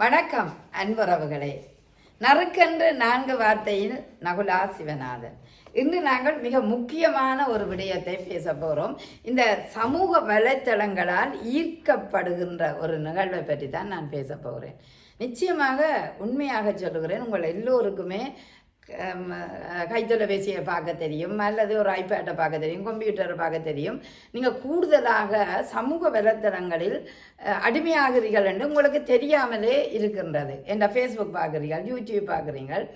வணக்கம் அன்புறவுகளே. நறுக்கென்று நான்கு வார்த்தையில் நகுலா சிவநாதன். இன்று நாங்கள் மிக முக்கியமான ஒரு விடயத்தை பேச போகிறோம் இந்த சமூக வலைத்தளங்களால் ஈர்க்கப்படுகின்ற ஒரு நிகழ்வை பற்றி தான் நான் பேச போகிறேன். நிச்சயமாக உண்மையாக சொல்லுகிறேன். உங்கள் எல்லோருக்குமே கைத்தொலைபேசியை பார்க்க தெரியும் அல்லது ஒரு ஐபேட்டை பார்க்க தெரியும் கம்ப்யூட்டரை பார்க்க தெரியும். நீங்கள் கூடுதலாக சமூக வலைத்தளங்களில் அடிமையாகிறீர்கள் என்று உங்களுக்கு தெரியாமலே இருக்கின்றது. என்ற ஃபேஸ்புக் பார்க்குறீர்கள் யூடியூப் பார்க்குறீங்கள்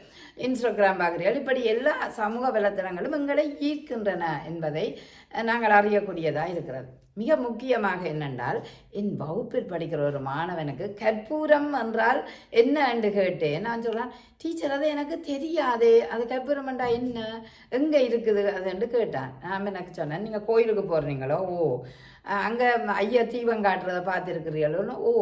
இன்ஸ்டாகிராம் பார்க்குறீர்கள் இப்படி எல்லா சமூக வலைத்தளங்களும் எங்களை ஈர்க்கின்றன என்பதை நாங்கள் அறியக்கூடியதாக இருக்கிறது. மிக முக்கியமாக என்னென்றால் என் வகுப்பில் படிக்கிற ஒரு மாணவனுக்கு கற்பூரம் என்றால் என்ன என்று கேட்டேன். நான் சொல்கிறேன் டீச்சர் அது எனக்கு தெரியாதே. அது கற்பூரம் என்றா என்ன? எங்கே இருக்குது அது? என்று கேட்டான். நான் எனக்கு சொன்னேன் நீங்கள் கோயிலுக்கு போடுறீங்களோ ஓ அங்கே ஐயா தீபம் காட்டுறதை பார்த்துருக்கிறீங்களோ ஓ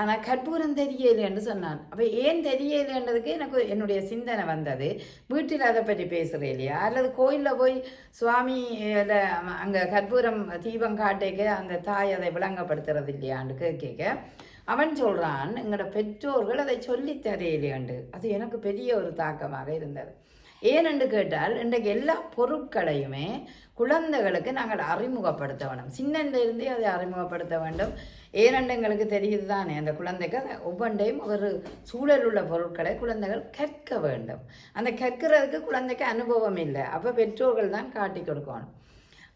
ஆனால் கற்பூரம் தெரியலைன்னு சொன்னான். அப்போ ஏன் தெரியலைன்றதுக்கு எனக்கு என்னுடைய சிந்தனை வந்தது. வீட்டில் அதை பற்றி பேசுகிறேன் இல்லையா? அல்லது கோயிலில் போய் சுவாமி அங்கே கற்பூரம் தீபம் காட்டேக்க அந்த தாய் அதை விளங்கப்படுத்துறது இல்லையான்னு கேட்க அவன் சொல்கிறான் எங்களோட பெற்றோர்கள் அதை சொல்லித் தரையிலேண்டு அது எனக்கு பெரிய ஒரு தாக்கமாக இருந்தது. ஏனென்று கேட்டால் இன்றைக்கு எல்லா பொருட்களையுமே குழந்தைகளுக்கு நாங்கள் அறிமுகப்படுத்த வேண்டும். சின்னந்திலிருந்தே அதை அறிமுகப்படுத்த வேண்டும். ஏனென்று எங்களுக்கு தெரியுது தானே அந்த குழந்தைக்கு அதை ஒவ்வொன்றையும் ஒரு சூழல் உள்ள பொருட்களை குழந்தைகள் கற்க வேண்டும். அந்த கற்கிறதுக்கு குழந்தைக்கு அனுபவம் இல்லை. அப்போ பெற்றோர்கள் தான் காட்டி கொடுக்கணும்.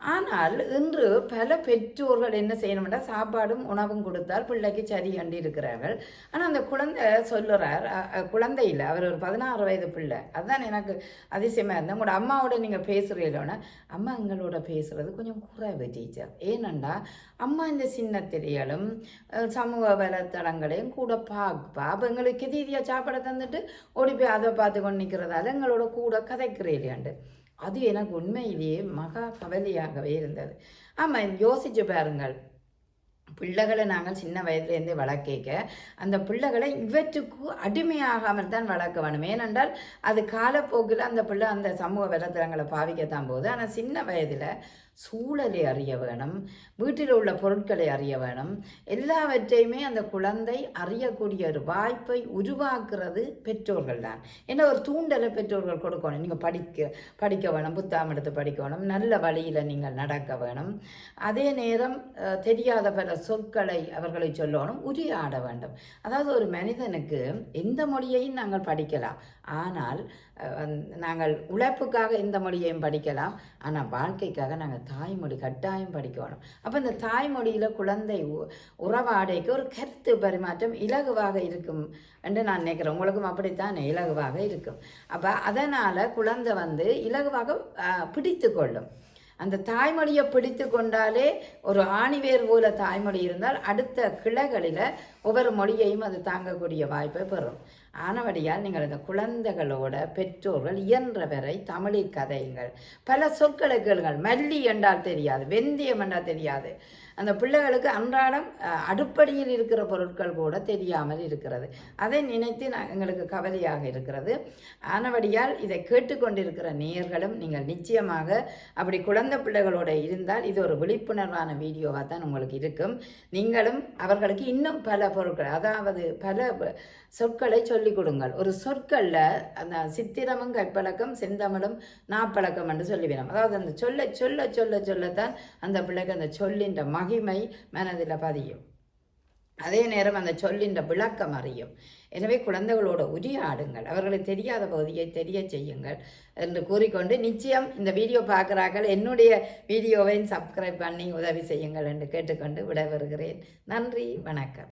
ஆனால் இன்று பல பெற்றோர்கள் என்ன செய்யணும்னா சாப்பாடும் உணவும் கொடுத்தால் பிள்ளைக்கு சரி கண்டு இருக்கிறார்கள். ஆனால் அந்த குழந்தை சொல்லுறார் அ, குழந்தை இல்லை அவர் ஒரு பதினாறு வயது பிள்ளை. அதுதான் எனக்கு அதிசயமாக இருந்தது. உங்களோட அம்மாவோட நீங்கள் பேசுகிறீங்களோன்னா அம்மா எங்களோட பேசுகிறது கொஞ்சம் குறைவு டீச்சர் ஏனண்டா அம்மா இந்த சின்ன திரைகளும் சமூக வலைத்தளங்களையும் கூட பார்ப்பா அப்போ எங்களுக்கு தீதியாக சாப்பாடை தந்துட்டு ஓடி போய் அதை பார்த்து கொண்டு நிற்கிறதால எங்களோட கூட கதைக்கிறீர்களாண்டு அது எனக்கு உண்மையிலேயே மகா கவலையாகவே இருந்தது. ஆமாம் யோசிச்சு பாருங்கள். பிள்ளைகளை நாங்கள் சின்ன வயதுலேருந்தே வளர்க்க அந்த பிள்ளைகளை இவற்றுக்கு அடிமையாகாமல் தான் வளர்க்க வேணும். ஏனென்றால் அது காலப்போக்கில் அந்த பிள்ளை அந்த சமூக வலைத்தளங்களை பாவிக்கத்தான் போகுது. ஆனால் சின்ன வயதில் சூழலை அறிய வேணும் வீட்டில் உள்ள பொருட்களை அறிய வேணும். எல்லாவற்றையுமே அந்த குழந்தை அறியக்கூடிய ஒரு வாய்ப்பை உருவாக்குறது பெற்றோர்கள் தான் ஏன்னா ஒரு தூண்டலை பெற்றோர்கள் கொடுக்கணும். நீங்கள் படிக்க படிக்க வேணும் புத்தகம் எடுத்து படிக்க வேணும். நல்ல வழியில் நீங்கள் நடக்க வேணும். அதே நேரம் தெரியாத பல சொற்களை அவர்களை சொல்லணும் உரையாட வேண்டும். அதாவது ஒரு மனிதனுக்கு எந்த மொழியையும் நாங்கள் படிக்கலாம். ஆனால் வந்து நாங்கள் உழைப்புக்காக எந்த மொழியையும் படிக்கலாம். ஆனால் வாழ்க்கைக்காக நாங்கள் தாய்மொழி கட்டாயம் படிக்கணும். அப்போ இந்த தாய்மொழியில் குழந்தை உ- உறவாடைக்கு ஒரு கருத்து பரிமாற்றம் இலகுவாக இருக்கும் என்று நான் நினைக்கிறேன். உங்களுக்கும் அப்படித்தான்? இலகுவாக இருக்கும். அப்போ அதனால் குழந்தை வந்து இலகுவாக பிடித்து கொள்ளும். அந்த தாய்மொழியை பிடித்து கொண்டாலே ஒரு ஆணிவேர் போல தாய்மொழி இருந்தால் அடுத்த கிளைகளில் ஒவ்வொரு மொழியையும் அது தாங்கக்கூடிய வாய்ப்பை பெறும். ஆனவடியால் நீங்கள் இந்த குழந்தைகளோட பெற்றோர்கள் இயன்றவரை தமிழில் கதையுங்கள். பல சொற்களை கேளுங்கள். மல்லி என்றால் தெரியாது. வெந்தயம் என்றால் தெரியாது. அந்த பிள்ளைகளுக்கு அன்றாடம் அடுப்படியில் இருக்கிற பொருட்கள் கூட தெரியாமல் இருக்கிறது. அதை நினைத்து நான் எங்களுக்கு கவலையாக இருக்கிறது. ஆனபடியால் இதை கேட்டுக்கொண்டிருக்கிற நேயர்களும் நீங்கள் நிச்சயமாக அப்படி குழந்தை பிள்ளைகளோட இருந்தால் இது ஒரு விழிப்புணர்வான வீடியோவாக தான் உங்களுக்கு இருக்கும். நீங்களும் அவர்களுக்கு இன்னும் பல பொருட்கள் அதாவது பல சொற்களை சொல்லிக் கொடுங்கள். ஒரு சொற்களில் அந்த சித்திரமும் கற்பழக்கம் செந்தமிழும் நாப்பழக்கம் என்று சொல்லிவிடும் அதாவது அந்த சொல்ல சொல்ல சொல்ல சொல்லத்தான் அந்த பிள்ளைக்கு அந்த சொல்லின்ற மகிமை மனதில் பதியும். அதே நேரம் அந்த சொல்லின்ற விளக்கம் அறியும். எனவே குழந்தைகளோட உரையாடுங்கள். அவர்களுக்கு தெரியாத பகுதியை தெரிய செய்யுங்கள் என்று கூறிக்கொண்டு நிச்சயம் இந்த வீடியோ பார்க்குறார்கள். என்னுடைய வீடியோவை சப்ஸ்கிரைப் பண்ணி உதவி செய்யுங்கள் என்று கேட்டுக்கொண்டு விடைபெறுகிறேன். நன்றி வணக்கம்.